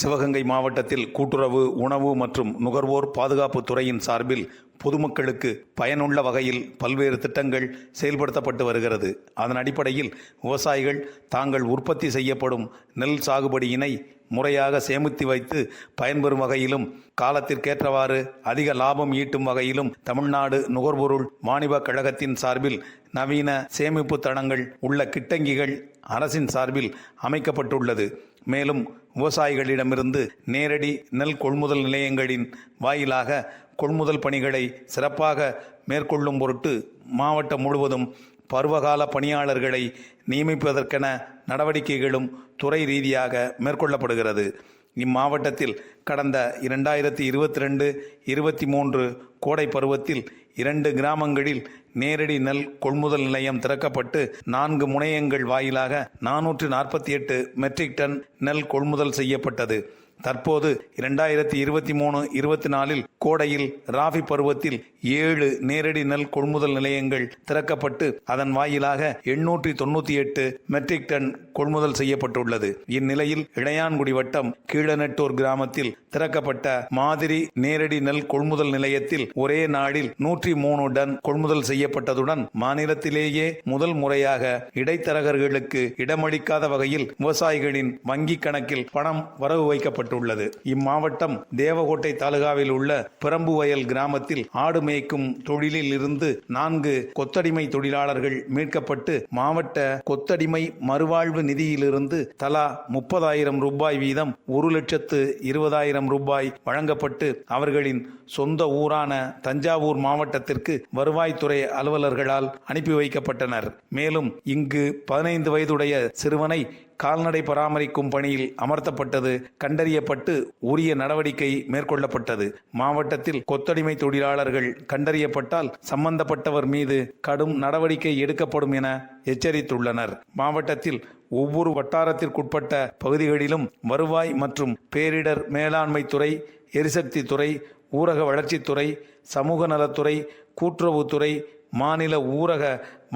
சிவகங்கை மாவட்டத்தில் கூட்டுறவு உணவு மற்றும் நுகர்வோர் பாதுகாப்பு துறையின் சார்பில் பொதுமக்களுக்கு பயனுள்ள வகையில் பல்வேறு திட்டங்கள் செயல்படுத்தப்பட்டு வருகிறது. அதன் அடிப்படையில் விவசாயிகள் தாங்கள் உற்பத்தி செய்யப்படும் நெல் சாகுபடியினை முறையாக சேமித்து வைத்து பயன்பெறும் வகையிலும் காலத்திற்கேற்றவாறு அதிக லாபம் ஈட்டும் வகையிலும் தமிழ்நாடு நுகர்பொருள் வாணிபக் கழகத்தின் சார்பில் நவீன சேமிப்பு தளங்கள் உள்ள கிட்டங்கிகள் அரசின் சார்பில் அமைக்கப்பட்டுள்ளது. மேலும் விவசாயிகளிடமிருந்து நேரடி நெல் கொள்முதல் நிலையங்களின் வாயிலாக கொள்முதல் பணிகளை சிறப்பாக மேற்கொள்ளும் பொருட்டு மாவட்டம் முழுவதும் பருவகால பணியாளர்களை நியமிப்பதற்கென நடவடிக்கைகளும் துறை ரீதியாக மேற்கொள்ளப்படுகிறது. இம்மாவட்டத்தில் கடந்த இரண்டாயிரத்தி இருபத்தி ரெண்டு இருபத்தி மூன்று கோடை பருவத்தில் இரண்டு கிராமங்களில் நேரடி நெல் கொள்முதல் நிலையம் திறக்கப்பட்டு நான்கு முனையங்கள் வாயிலாக நானூற்று நாற்பத்தி எட்டு மெட்ரிக் டன் நெல் கொள்முதல் செய்யப்பட்டது. தற்போது இரண்டாயிரத்தி இருபத்தி மூணு இருபத்தி நாலில் கோடையில் ராபி பருவத்தில் ஏழு நேரடி நெல் கொள்முதல் நிலையங்கள் திறக்கப்பட்டு அதன் வாயிலாக எண்ணூற்றி தொண்ணூற்றி எட்டு மெட்ரிக் டன் கொள்முதல் செய்யப்பட்டுள்ளது. இந்நிலையில் இளையான்குடி வட்டம் கீழநெட்டூர் கிராமத்தில் திறக்கப்பட்ட மாதிரி நேரடி நெல் கொள்முதல் நிலையத்தில் ஒரே நாளில் நூற்றி மூணு டன் கொள்முதல் செய்யப்பட்டதுடன் மாநிலத்திலேயே முதல் முறையாக இடைத்தரகர்களுக்கு இடமளிக்காத வகையில் விவசாயிகளின் வங்கி கணக்கில் பணம் வரவு வைக்கப்பட்டுள்ளது. இம்மாவட்டம் தேவகோட்டை தாலுகாவில் உள்ள பிரம்புவயல் கிராமத்தில் ஆடு மேய்க்கும் தொழிலில் இருந்து நான்கு கொத்தடிமை தொழிலாளர்கள் மீட்கப்பட்டு மாவட்ட கொத்தடிமை மறுவாழ்வு நிதியிலிருந்து தலா முப்பதாயிரம் ரூபாய் வீதம் ஒரு லட்சத்து இருபதாயிரம் ரூபாய் வழங்கப்பட்டு அவர்களின் சொந்த ஊரான தஞ்சாவூர் மாவட்டத்திற்கு வருவாய்த்துறை அலுவலர்களால் அனுப்பி வைக்கப்பட்டனர். மேலும் இங்கு பதினைந்து வயதுடைய சிறுவனை கால்நடை பராமரிக்கும் பணியில் அமர்த்தப்பட்டது கண்டறியப்பட்டு உரிய நடவடிக்கை மேற்கொள்ளப்பட்டது. மாவட்டத்தில் கொத்தடிமை தொழிலாளர்கள் கண்டறியப்பட்டால் சம்பந்தப்பட்டவர் மீது கடும் நடவடிக்கை எடுக்கப்படும் என எச்சரித்துள்ளனர். மாவட்டத்தில் ஒவ்வொரு வட்டாரத்திற்குட்பட்ட பகுதிகளிலும் வருவாய் மற்றும் பேரிடர் மேலாண்மை துறை எரிசக்தி துறை ஊரக வளர்ச்சித்துறை சமூக நலத்துறை கூட்டுறவுத்துறை மாநில ஊரக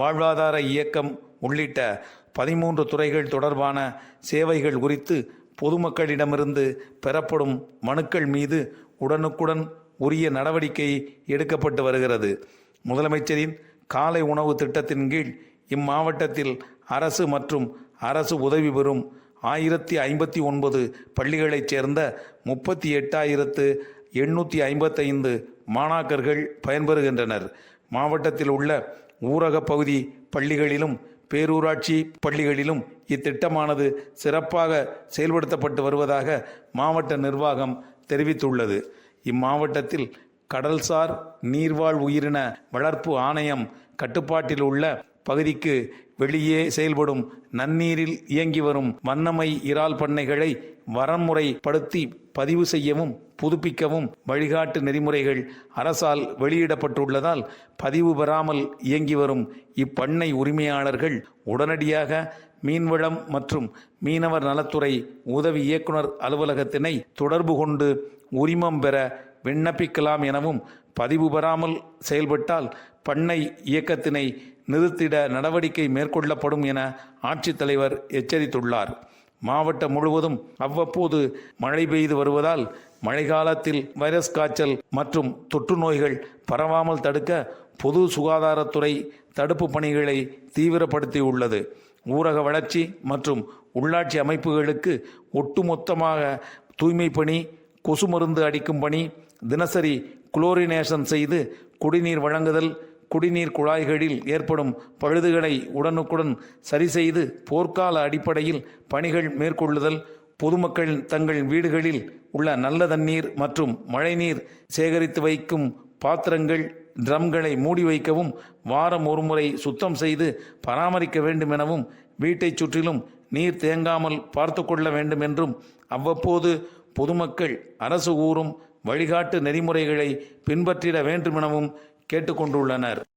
வாழ்வாதார இயக்கம் உள்ளிட்ட பதிமூன்று துறைகள் தொடர்பான சேவைகள் குறித்து பொதுமக்களிடமிருந்து பெறப்படும் மனுக்கள் மீது உடனுக்குடன் உரிய நடவடிக்கை எடுக்கப்பட்டு வருகிறது. முதலமைச்சரின் காலை உணவு திட்டத்தின் கீழ் இம்மாவட்டத்தில் அரசு மற்றும் அரசு உதவி பெறும் ஆயிரத்தி ஐம்பத்தி ஒன்பது பள்ளிகளைச் சேர்ந்த முப்பத்தி எட்டாயிரத்து எண்ணூற்றி ஐம்பத்தைந்து மாணாக்கர்கள் பயன்பெறுகின்றனர். மாவட்டத்தில் உள்ள ஊரக பகுதி பள்ளிகளிலும் பேரூராட்சி பள்ளிகளிலும் இத்திட்டமானது சிறப்பாக செயல்படுத்தப்பட்டு வருவதாக மாவட்ட நிர்வாகம் தெரிவித்துள்ளது. இம்மாவட்டத்தில் கடல்சார் நீர்வாழ் உயிரின வளர்ப்பு ஆணையம் கட்டுப்பாட்டில் உள்ள பகுதிக்கு வெளியே செயல்படும் நன்னீரில் இயங்கி வரும் வண்ணமை இறால் பண்ணைகளை வரன்முறைப்படுத்தி பதிவு செய்யவும் புதுப்பிக்கவும் வழிகாட்டு நெறிமுறைகள் அரசால் வெளியிடப்பட்டுள்ளதால் பதிவு பெறாமல் இயங்கி வரும் இப்பண்ணை உரிமையாளர்கள் உடனடியாக மீன்வளம் மற்றும் மீனவர் நலத்துறை உதவி இயக்குனர் அலுவலகத்தினை தொடர்பு கொண்டு உரிமம் பெற விண்ணப்பிக்கலாம் எனவும் பதிவு பெறாமல் செயல்பட்டால் பண்ணை இயக்கத்தினை நிறுத்திட நடவடிக்கை மேற்கொள்ளப்படும் என ஆட்சித்தலைவர் எச்சரித்துள்ளார். மாவட்டம் முழுவதும் அவ்வப்போது மழை பெய்து வருவதால் மழைக்காலத்தில் வைரஸ் காய்ச்சல் மற்றும் தொற்று நோய்கள் பரவாமல் தடுக்க பொது சுகாதாரத்துறை தடுப்பு பணிகளை தீவிரப்படுத்தியுள்ளது. ஊரக வளர்ச்சி மற்றும் உள்ளாட்சி அமைப்புகளுக்கு ஒட்டுமொத்தமாக தூய்மை பணி கொசு மருந்து அடிக்கும் பணி தினசரி குளோரினேஷன் செய்து குடிநீர் வழங்குதல் குடிநீர் குழாய்களில் ஏற்படும் பழுதுகளை உடனுக்குடன் சரி செய்து போர்க்கால அடிப்படையில் பணிகள் மேற்கொள்ளுதல் பொதுமக்கள் தங்கள் வீடுகளில் உள்ள நல்ல தண்ணீர் மற்றும் மழைநீர் சேகரித்து வைக்கும் பாத்திரங்கள் ட்ரம்களை மூடி வைக்கவும் வாரம் ஒருமுறை சுத்தம் செய்து பராமரிக்க வேண்டும் எனவும் வீட்டைச் சுற்றிலும் நீர் தேங்காமல் பார்த்து கொள்ள வேண்டும் என்றும் அவ்வப்போது பொதுமக்கள் அரசு ஊறும் வழிகாட்டு நெறிமுறைகளை பின்பற்றிட வேண்டுமெனவும் கேட்டுக்கொண்டுள்ளனர்.